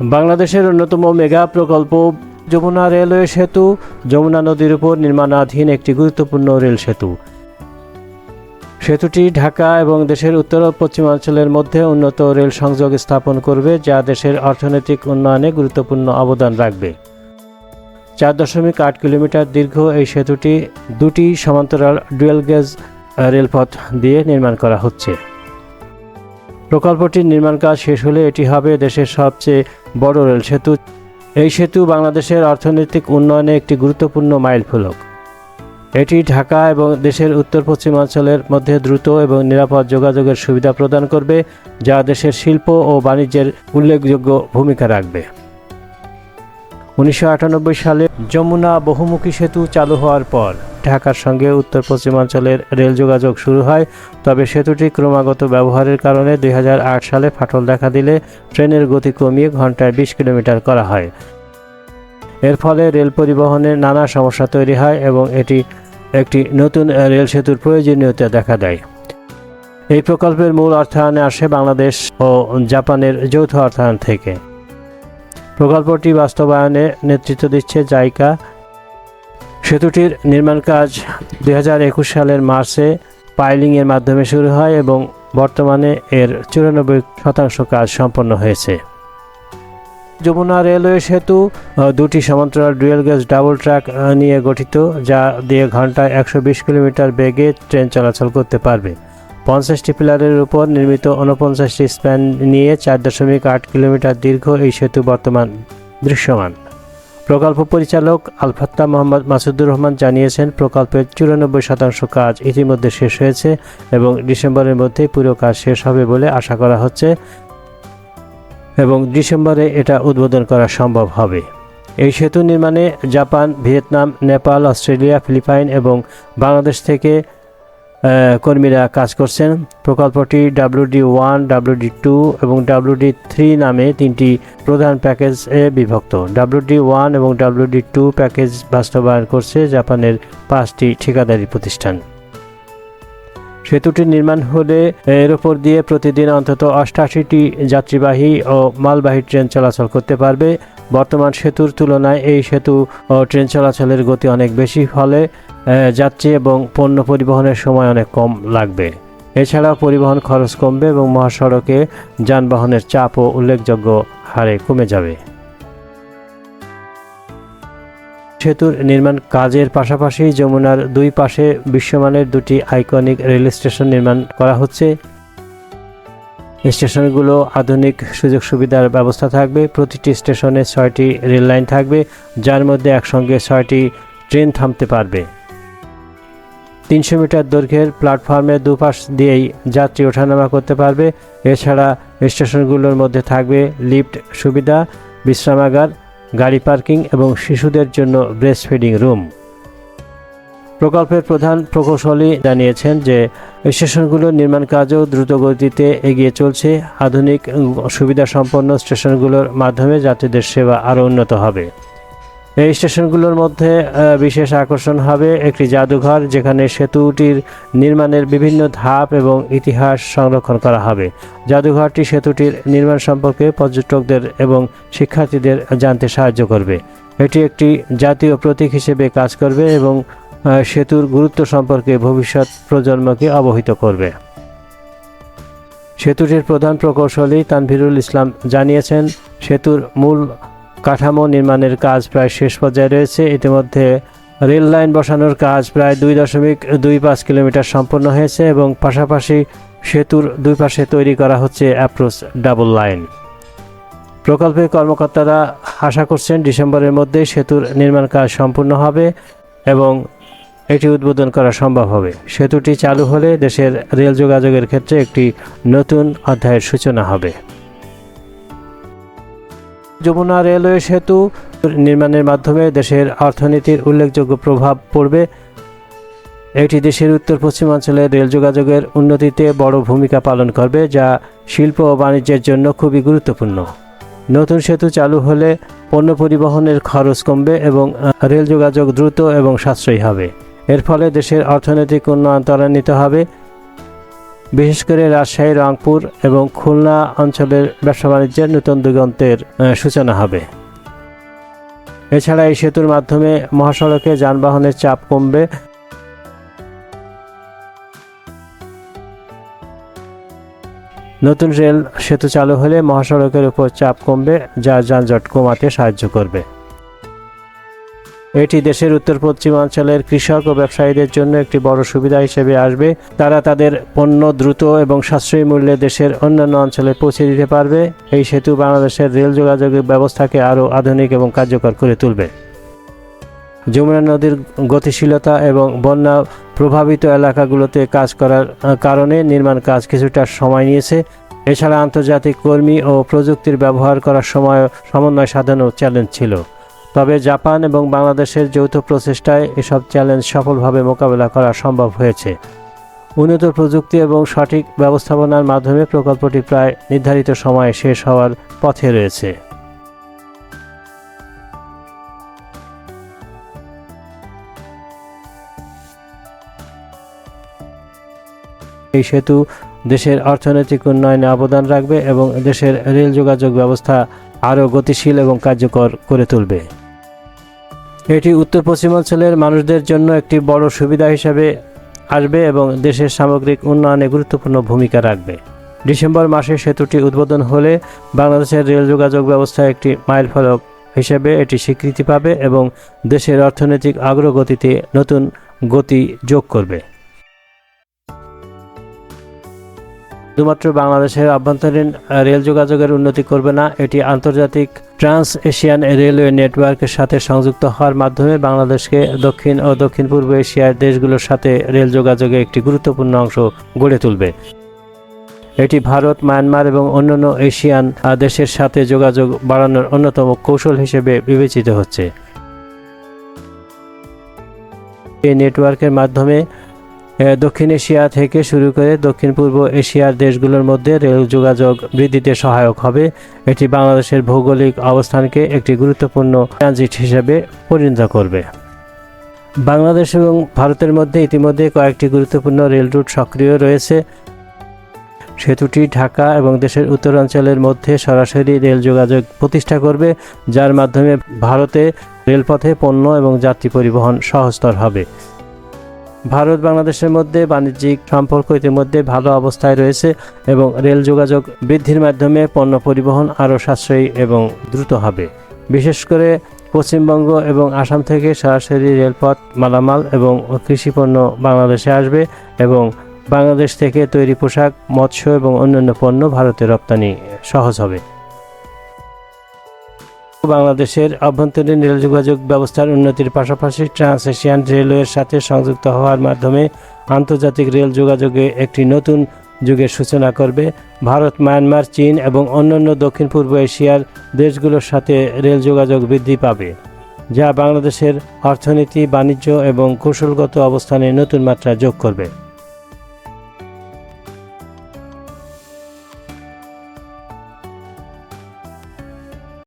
বাংলাদেশের অন্যতম মেগা প্রকল্প যমুনা রেলওয়ে সেতু, যমুনা নদীর উপর নির্মাণাধীন একটি গুরুত্বপূর্ণ রেল সেতু। সেতুটি ঢাকা এবং দেশের উত্তর ও পশ্চিমাঞ্চলের মধ্যে উন্নত রেল সংযোগ স্থাপন করবে, যা দেশের অর্থনৈতিক উন্নয়নে গুরুত্বপূর্ণ অবদান রাখবে। চার দশমিক আট কিলোমিটার দীর্ঘ এই সেতুটি দুটি সমান্তরাল ডুয়েল গেজ রেলপথ দিয়ে নির্মাণ করা হচ্ছে। প্রকল্পটির নির্মাণ কাজ শেষ হলে এটি হবে দেশের সবচেয়ে বড় রেল সেতু। এই সেতু বাংলাদেশের অর্থনৈতিক উন্নয়নে একটি গুরুত্বপূর্ণ মাইলফলক। এটি ঢাকা এবং দেশের উত্তর পশ্চিমাঞ্চলের মধ্যে দ্রুত এবং নিরাপদ যোগাযোগের সুবিধা প্রদান করবে, যা দেশের শিল্প ও বাণিজ্যের উল্লেখযোগ্য ভূমিকা রাখবে। উনিশশো আটানব্বই সালে যমুনা বহুমুখী সেতু চালু হওয়ার পর ঢাকার সঙ্গে উত্তর পশ্চিমাঞ্চলের রেল যোগাযোগ শুরু হয়। তবে সেতুটি ক্রমাগত ব্যবহারের কারণে দুই হাজার আট সালে ফাটল দেখা দিলে ট্রেনের গতি কমিয়ে ঘন্টায় বিশ কিলোমিটার করা হয়। এর ফলে রেল পরিবহনের নানা সমস্যা তৈরি হয় এবং এটি একটি নতুন রেল সেতুর প্রয়োজনীয়তা দেখা দেয়। এই প্রকল্পের মূল অর্থায়নে আসে বাংলাদেশ ও জাপানের যৌথ অর্থায়ন থেকে। প্রকল্পটি বাস্তবায়নে নেতৃত্ব দিচ্ছে জাইকা সেতুটির নির্মাণ কাজ দু হাজার একুশ সালের মার্চে পাইলিংয়ের মাধ্যমে শুরু হয় এবং বর্তমানে এর চুরানব্বই শতাংশ কাজ সম্পন্ন হয়েছে। যমুনা রেলওয়ে সেতু দুটি সমান্তরাল ডুয়েল গেজ ডাবল ট্র্যাক নিয়ে গঠিত, যা দিয়ে ঘন্টায় একশো বিশ কিলোমিটার বেগে ট্রেন চলাচল করতে পারবে। পঞ্চাশটি পিলারের উপর নির্মিত উনপঞ্চাশটি স্প্যান নিয়ে চার দশমিক আট কিলোমিটার দীর্ঘ এই সেতু বর্তমান দৃশ্যমান। প্রকল্প পরিচালক আলফাত্তা মোহাম্মদ মাসুদুর রহমান জানিয়েছেন, প্রকল্পের চুরানব্বই শতাংশ কাজ ইতিমধ্যে শেষ হয়েছে এবং ডিসেম্বরের মধ্যে পুরো কাজ শেষ হবে বলে আশা করা হচ্ছে এবং ডিসেম্বরে এটা উদ্বোধন করা সম্ভব হবে। এই সেতু নির্মাণে Japan, Vietnam, Nepal, Australia, Philippine এবং বাংলাদেশ থেকে কর্মীরা কাজ করছেন। প্রকল্পটি ডাব্লিউডি ওয়ান ডাব্লিউডি টু এবং ডাব্লিউডি থ্রি নামে তিনটি প্রধান প্যাকেজে বিভক্ত। ডাব্লিউডি ওয়ান এবং ডাব্লিউডি টু প্যাকেজ বাস্তবায়ন করছে জাপানের পাঁচটি ঠিকাদারি প্রতিষ্ঠান। সেতুটি নির্মাণ হলে এর উপর দিয়ে প্রতিদিন অন্তত অষ্টাশিটি যাত্রীবাহী ও মালবাহী ট্রেন চলাচল করতে পারবে। বর্তমান সেতুর তুলনায় এই সেতু ট্রেন চলাচলের গতি অনেক বেশি ফলে যাত্রী এবং পণ্য পরিবহনের সময় অনেক কম লাগবে। এছাড়াও পরিবহন খরচ কমবে এবং মহাসড়কে যানবাহনের চাপও উল্লেখযোগ্য হারে কমে যাবে। সেতুর নির্মাণ কাজের পাশাপাশি যমুনার দুই পাশে বিশ্বমানের দুটি আইকনিক রেল স্টেশন নির্মাণ করা হচ্ছে। স্টেশনগুলো আধুনিক সুযোগ সুবিধার ব্যবস্থা থাকবে, প্রতিটি স্টেশনে ছয়টি রেল লাইন থাকবে, যার মধ্যে একসঙ্গে ছয়টি ট্রেন থামতে পারবে। তিনশো মিটার দৈর্ঘ্যের প্ল্যাটফর্মের দুপাশ দিয়েই যাত্রী ওঠানামা করতে পারবে। এছাড়া স্টেশনগুলোর মধ্যে থাকবে লিফট সুবিধা, বিশ্রামাগার, গাড়ি পার্কিং এবং শিশুদের জন্য ব্রেস্ট ফিডিং রুম। প্রকল্পের প্রধান প্রকৌশলী জানিয়েছেন যে স্টেশনগুলোর নির্মাণ কাজও দ্রুত গতিতে এগিয়ে চলছে। আধুনিক সুবিধাসম্পন্ন স্টেশনগুলোর মাধ্যমে যাত্রীদের সেবা আরও উন্নত হবে। এই স্টেশনগুলোর মধ্যে বিশেষ আকর্ষণ হবে একটি জাদুঘর, যেখানে সেতুটির নির্মাণের বিভিন্ন ধাপ এবং ইতিহাস সংরক্ষণ করা হবে। জাদুঘরটি সেতুটির নির্মাণ সম্পর্কে পর্যটকদের এবং শিক্ষার্থীদের জানতে সাহায্য করবে। এটি একটি জাতীয় প্রতীক হিসেবে কাজ করবে এবং সেতুর গুরুত্ব সম্পর্কে ভবিষ্যৎ প্রজন্মকে অবহিত করবে। সেতুটির প্রধান প্রকৌশলী তানভীরুল ইসলাম জানিয়েছেন, সেতুর মূল কাঠামো নির্মাণের কাজ প্রায় শেষ পর্যায়ে রয়েছে। ইতিমধ্যে রেল লাইন বসানোর কাজ প্রায় দুই দশমিক দুই পাঁচ কিলোমিটার সম্পন্ন হয়েছে এবং পাশাপাশি সেতুর দুই পাশে তৈরি করা হচ্ছে অ্যাপ্রোচ ডাবল লাইন প্রকল্পের কর্মকর্তারা আশা করছেন ডিসেম্বরের মধ্যে সেতুর নির্মাণ কাজ সম্পূর্ণ হবে এবং এটি উদ্বোধন করা সম্ভব হবে। সেতুটি চালু হলে দেশের রেল যোগাযোগের ক্ষেত্রে একটি নতুন অধ্যায়ের সূচনা হবে। যমুনা রেলওয়ে সেতু নির্মাণের মাধ্যমে দেশের অর্থনীতির উল্লেখযোগ্য প্রভাব পড়বে। এটি দেশের উত্তর পশ্চিমাঞ্চলে রেল যোগাযোগের উন্নতিতে বড় ভূমিকা পালন করবে, যা শিল্প ও বাণিজ্যের জন্য খুবই গুরুত্বপূর্ণ। নতুন সেতু চালু হলে পণ্য পরিবহনের খরচ কমবে এবং রেল যোগাযোগ দ্রুত এবং সাশ্রয়ী হবে। এর ফলে দেশের অর্থনৈতিক উন্নয়ন ত্বরান্বিত হবে। বিশেষ করে রাজশাহী, রংপুর এবং খুলনা অঞ্চলের ব্যবসা বাণিজ্যের নতুন দিগন্তের সূচনা হবে। এছাড়া এই সেতুর মাধ্যমে মহাসড়কে যানবাহনের চাপ কমবে। নতুন রেল সেতু চালু হলে মহাসড়কের উপর চাপ কমবে, যা যানজট কমাতে সাহায্য করবে। এটি দেশের উত্তর পশ্চিমাঞ্চলের কৃষক ও ব্যবসায়ীদের জন্য একটি বড় সুবিধা হিসেবে আসবে। তারা তাদের পণ্য দ্রুত এবং সাশ্রয়ী মূল্যে দেশের অন্যান্য অঞ্চলে পৌঁছে দিতে পারবে। এই সেতু বাংলাদেশের রেল যোগাযোগের ব্যবস্থাকে আরও আধুনিক এবং কার্যকর করে তুলবে। যমুনা নদীর গতিশীলতা এবং বন্যা প্রভাবিত এলাকাগুলোতে কাজ করার কারণে নির্মাণ কাজ কিছুটা সময় নিয়েছে। এছাড়া আন্তর্জাতিক কর্মী ও প্রযুক্তির ব্যবহার করার সময়, সমন্বয় সাধনও চ্যালেঞ্জ ছিল। তবে জাপান এবং বাংলাদেশের যৌথ প্রচেষ্টায় এসব চ্যালেঞ্জ সফলভাবে মোকাবেলা করা সম্ভব হয়েছে। উন্নত প্রযুক্তি এবং সঠিক ব্যবস্থাপনার মাধ্যমে প্রকল্পটি প্রায় নির্ধারিত সময়ে শেষ হওয়ার পথে রয়েছে। এই সেতু দেশের অর্থনৈতিক উন্নয়নে অবদান রাখবে এবং দেশের রেল যোগাযোগ ব্যবস্থা আরও গতিশীল এবং কার্যকর করে তুলবে। এটি উত্তর পশ্চিমাঞ্চলের মানুষদের জন্য একটি বড় সুবিধা হিসাবে আসবে এবং দেশের সামগ্রিক উন্নয়নে গুরুত্বপূর্ণ ভূমিকা রাখবে। ডিসেম্বর মাসে সেতুটি উদ্বোধন হলে বাংলাদেশের রেল যোগাযোগ ব্যবস্থা একটি মাইলফলক হিসেবে এটি স্বীকৃতি পাবে এবং দেশের অর্থনৈতিক অগ্রগতিতে নতুন গতি যোগ করবে। শুধুমাত্র বাংলাদেশের আভ্যন্তরীণ রেল যোগাযোগের উন্নতি করবে না, এটি আন্তর্জাতিক ট্রান্স এশিয়ান রেলওয়ে নেটওয়ার্কের সাথে সংযুক্ত হওয়ার মাধ্যমে বাংলাদেশকে দক্ষিণ ও দক্ষিণ পূর্ব এশিয়ার দেশগুলোর সাথে রেল যোগাযোগে একটি গুরুত্বপূর্ণ অংশ গড়ে তুলবে। এটি ভারত, মায়ানমার এবং অন্যান্য এশিয়ান দেশের সাথে যোগাযোগ বাড়ানোর অন্যতম কৌশল হিসেবে বিবেচিত হচ্ছে। এই নেটওয়ার্কের মাধ্যমে দক্ষিণ এশিয়া থেকে শুরু করে দক্ষিণ পূর্ব এশিয়ার দেশগুলোর মধ্যে রেল যোগাযোগ বৃদ্ধিতে সহায়ক হবে। এটি বাংলাদেশের ভৌগোলিক অবস্থানকে একটি গুরুত্বপূর্ণ ট্রানজিট হিসেবে পরিণত করবে। বাংলাদেশ এবং ভারতের মধ্যে ইতিমধ্যে কয়েকটি গুরুত্বপূর্ণ রেল রুট সক্রিয় রয়েছে। সেতুটি ঢাকা এবং দেশের উত্তরাঞ্চলের মধ্যে সরাসরি রেল যোগাযোগ প্রতিষ্ঠা করবে, যার মাধ্যমে ভারতে রেলপথে পণ্য এবং যাত্রী পরিবহন সহজতর হবে। ভারত বাংলাদেশের মধ্যে বাণিজ্যিক সম্পর্ক ইতিমধ্যে ভালো অবস্থায় রয়েছে এবং রেল যোগাযোগ বৃদ্ধির মাধ্যমে পণ্য পরিবহন আরও সাশ্রয়ী এবং দ্রুত হবে। বিশেষ করে পশ্চিমবঙ্গ এবং আসাম থেকে সরাসরি রেলপথ, মালামাল এবং কৃষিপণ্য বাংলাদেশে আসবে এবং বাংলাদেশ থেকে তৈরি পোশাক, মৎস্য এবং অন্যান্য পণ্য ভারতে রপ্তানি সহজ হবে। বাংলাদেশের অভ্যন্তরীণ রেল যোগাযোগ ব্যবস্থার উন্নতির পাশাপাশি ট্রান্স এশিয়ান রেলওয়ের সাথে সংযুক্ত হওয়ার মাধ্যমে আন্তর্জাতিক রেল যোগাযোগে একটি নতুন যুগের সূচনা করবে। ভারত, মায়ানমার, চীন এবং অন্যান্য দক্ষিণ পূর্ব এশিয়ার দেশগুলোর সাথে রেল যোগাযোগ বৃদ্ধি পাবে, যা বাংলাদেশের অর্থনীতি, বাণিজ্য এবং কৌশলগত অবস্থানে নতুন মাত্রা যোগ করবে।